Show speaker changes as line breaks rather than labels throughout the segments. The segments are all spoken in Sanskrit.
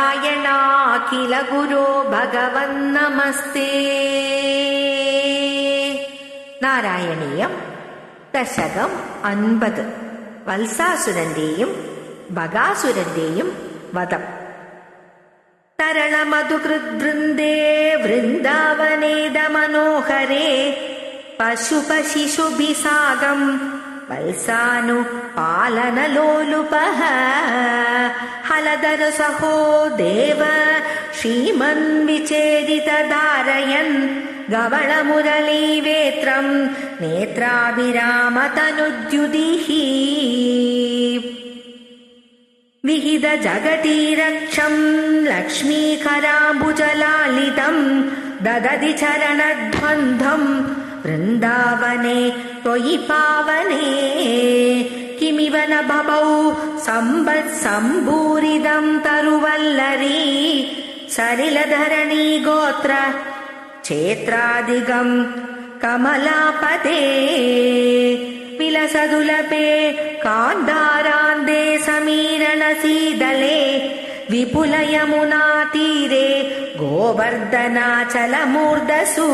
नारायणाखिल गुरो भगवन्नमस्ते നാരായണീയം ദശകം അൻപത് വത്സാസുരന്റെയും ബകാസുരന്റെയും വധം തരളമധുകൃദ്വൃന്ദേ വൃന്ദാവനേദ മനോഹരേ പശുപശിശുഭിസാഗം വത്സാനു പാലനലോലുപः हलदरसहो देव श्रीमन् विचेदितधारयन् गवळमुरलीवेत्रम् नेत्राभिरामतनुद्युदिः विहित जगतीरक्षम् लक्ष्मीकराम्बुजलालितम् ददति चरणध्वन्धम् वृन्दावने त्वयि पावने किमिव न बभौ सम्बत्सम्भूरिदम् तरुवल्लरी सलिलधरणी गोत्र क्षेत्रादिगम् कमलापदे विलसदुलपे कान्दारान्दे समीरणसीदले विपुलयमुनातीरे गोवर्धनाचलमूर्धसु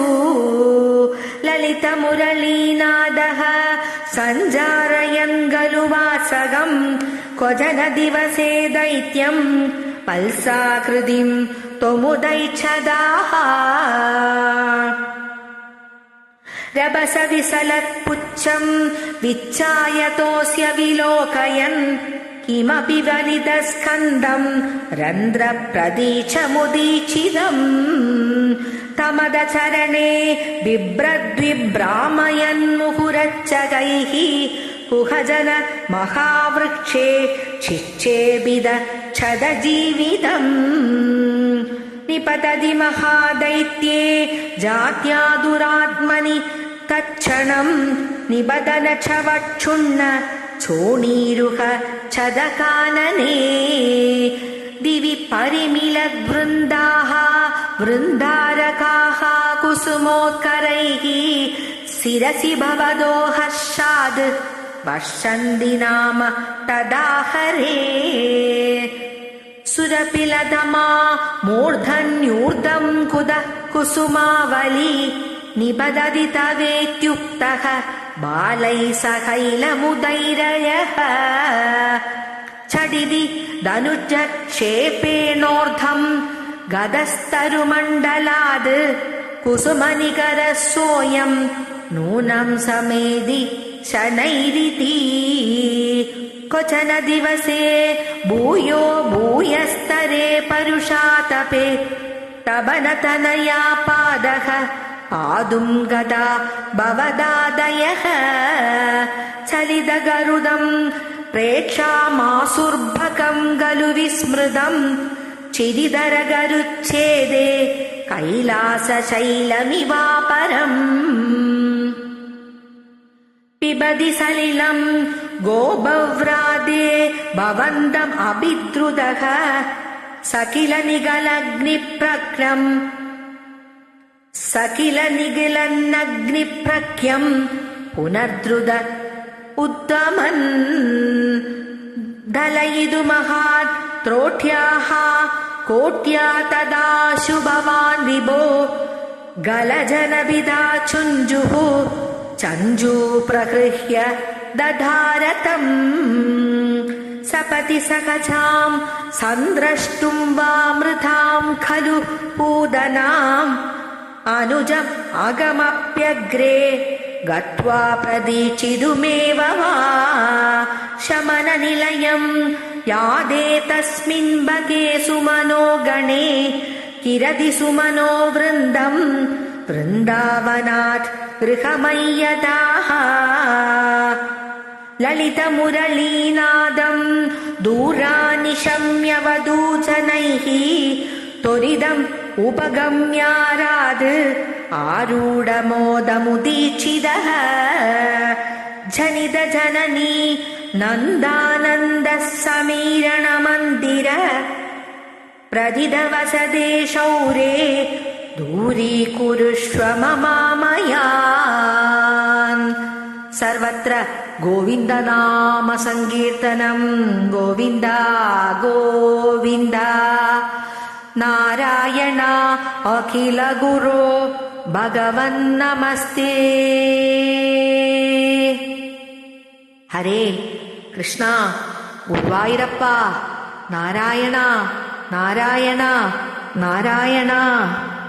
ललितमुरलीनादः सञ्जारयन् खलु वासगम् क्वजन दिवसे दैत्यम् पल्साकृतिम् त्वमुदैच्छदाः रभसविसलत्पुच्छम् विच्चायतोऽस्य विलोकयन् किमपि वलितस्कन्दम् रन्ध्रप्रदीचमुदीचितम् तमदचरणे बिभ्रद्विभ्रामयन्मुहुरच्चगैः कुहजन महावृक्षे छिच्छेबिद छदजीवितम्। निपतति महादैत्ये जात्यादुरात्मनि तत्क्षणम् निबदन छवक्षुण्ण चोणीरुह छदकानने। दिवि परिमिलवृन्दाः वृन्दारकाः कुसुमोत्करैः शिरसि भवदो हर्षाद् वर्षन्ति नाम तदाहरे। सुरपिलदमा मूर्धन्यूर्धम् कुदः कुसुमावली निबदति तवेत्युक्तः बालैः सहैलमुदैरयः झटिति धनुजक्षेपेणोर्धम् गदस्तरुमण्डलाद् कुसुमनिकरः सोऽयम् नूनम् समेधि शनैरिति। क्वचन दिवसे भूयो भूयस्तरे परुषातपे तबनतनया पादः पादुम् गदा भवदादयः चलितगरुदम् प्रेक्षामासुर्भकम् खलु विस्मृतम् चिरिदरगरुच्छेदे कैलासशैलमिवापरम् पिबदि सलिलम् गोबव्रादे भवन्तम् अभिद्रुदः सकिल निगलग्निप्रक्रम् सकिल निगिलन्नग्निप्रख्यम् पुनर्द्रुद उत्तमन्। दलयितुमहात् त्रोठ्याः कोट्या तदाशु भवान् विभो। गलजनविदा चुञ्जुः चञ्जू प्रगृह्य दधारतम्। सपति सकजाम् सन्द्रष्टुम् वा मृताम् खलु पूदनाम् अनुजम् अगमप्यग्रे गत्वा प्रदीचितुमेव वा शमननिलयम् यादे तस्मिन् बगे सुमनो गणे किरति सुमनो वृन्दम् वृन्दावनात् गृहमय्यताः। ललितमुरलीनादम् दूरानिशम्यवदूचनैः त्वरिदम् उपगम्याराद् आरूढमोदमुदीक्षितः। झनित जननी नन्दानन्दः समीरणमन्दिर प्रदिदवसदे शौरे दूरीकुरुष्व ममामयान्। सर्वत्र गोविन्दनाम सङ्कीर्तनम् गोविन्द गोविन्द गोविन्द नारायण अखिलगुरो भगवन्नमस्ते हरे कृष्ण गुरुवायुरप्पा नारायण नारायण नारायण